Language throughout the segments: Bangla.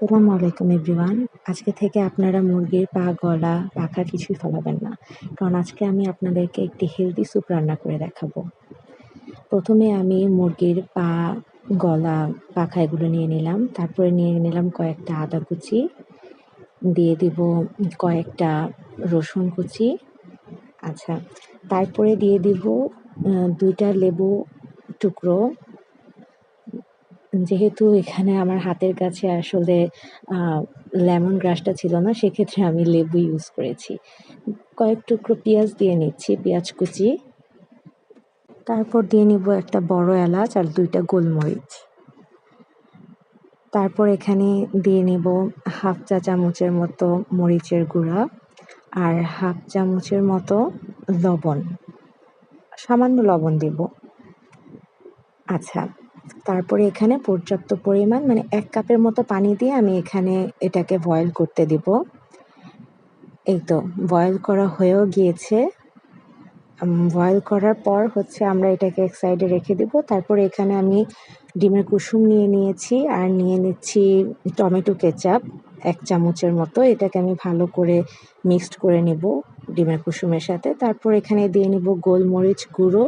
আসসালামু আলাইকুম এভরিওয়ান। আজকে থেকে আপনারা মুরগির পা, গলা, পাখা কিছুই ফলাবেন না। কারণ আজকে আমি আপনাদেরকে একটি হেলদি স্যুপ রান্না করে দেখাবো। প্রথমে আমি মুরগির পা, গলা, পাখা এগুলো নিয়ে নিলাম। তারপরে নিয়ে নিলাম কয়েকটা আদা কুচি। দিয়ে দিব কয়েকটা রসুন কুচি। আচ্ছা তারপরে দিয়ে দিব দুইটা লেবু টুকরো। যেহেতু এখানে আমার হাতের কাছে আসলে লেমন গ্রাসটা ছিল না, সেক্ষেত্রে আমি লেবু ইউজ করেছি। কয়েক টুকরো পেঁয়াজ দিয়ে নিচ্ছি, পেঁয়াজ কুচি। তারপর দিয়ে নিব একটা বড় এলাচ আর দুইটা গোলমরিচ। তারপর এখানে দিয়ে নেব হাফ চা চামচের মতো মরিচের গুঁড়া আর হাফ চামচের মতো লবণ। সামান্য লবণ দিব। আচ্ছা তারপরে এখানে পর্যাপ্ত পরিমাণ মানে এক কাপের মতো পানি দিয়ে আমি এখানে এটাকে বয়েল করতে দিব। এই তো বয়েল করা হয়েও গিয়েছে। বয়েল করার পর হচ্ছে আমরা এটাকে এক সাইডে রেখে দিব। তারপরে এখানে আমি ডিমের কুসুম নিয়ে নিয়েছি আর নিয়ে নিচ্ছি টমেটো কেচাপ এক চামচের মতো। এটাকে আমি ভালো করে মিক্সড করে নেব ডিমের কুসুমের সাথে। তারপর এখানে দিয়ে নিব গোলমরিচ গুঁড়ো।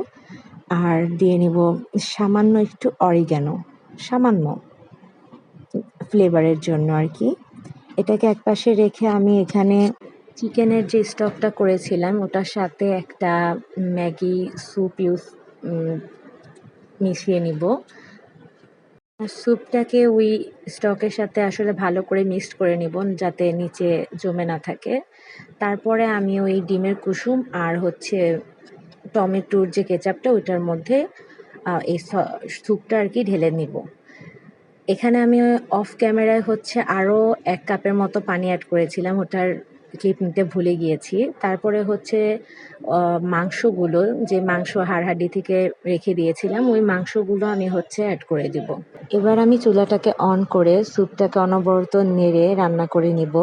আর দিয়ে নিব সামান্য একটু অরিগ্যানো সামান্য ফ্লেভারের জন্য আর কি। এটাকে একপাশে রেখে আমি এখানে চিকেনের যে স্টকটা করেছিলাম, ওটার সাথে একটা ম্যাগি স্যুপ ইউজ মিশিয়ে নিব। স্যুপটাকে ওই স্টকের সাথে আসলে ভালো করে মিক্সড করে নিব যাতে নিচে জমে না থাকে। তারপরে আমি ওই ডিমের কুসুম আর হচ্ছে টমেটোর যে কেচাপটা, ওইটার মধ্যে এই স্যুপটা আর কি ঢেলে নিব। এখানে আমি অফ ক্যামেরায় হচ্ছে আরও এক কাপের মতো পানি অ্যাড করেছিলাম, ওটার ক্লিপ নিতে ভুলে গিয়েছি। তারপরে হচ্ছে মাংসগুলো, যে মাংস হাড়হাড্ডি থেকে রেখে দিয়েছিলাম, ওই মাংসগুলো আমি হচ্ছে অ্যাড করে দিব। এবার আমি চুলাটাকে অন করে স্যুপটাকে অনবরত নেড়ে রান্না করে নিব।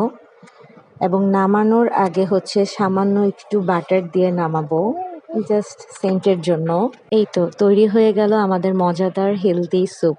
এবং নামানোর আগে হচ্ছে সামান্য একটু বাটার দিয়ে নামাবো। জাস্ট সেন্টের জন্য। এই তো তৈরি হয়ে গেল আমাদের মজাদার হেলদি স্যুপ